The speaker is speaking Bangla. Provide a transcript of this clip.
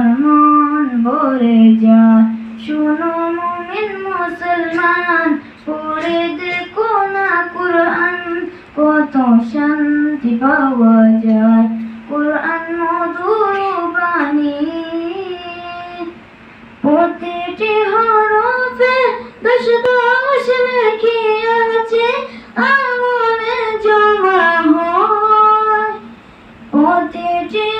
ফরমান বরে যা যায়। শোনো মুমিন মুসলমান, পড়ে দেখো না কোরআন, কত শান্তি পাওয়া যায়। কোরআন মধুর বাণী। প্রতিটি হরফে দশ দশ লেখি আছে আগুনে জমা হয়। প্রতিটি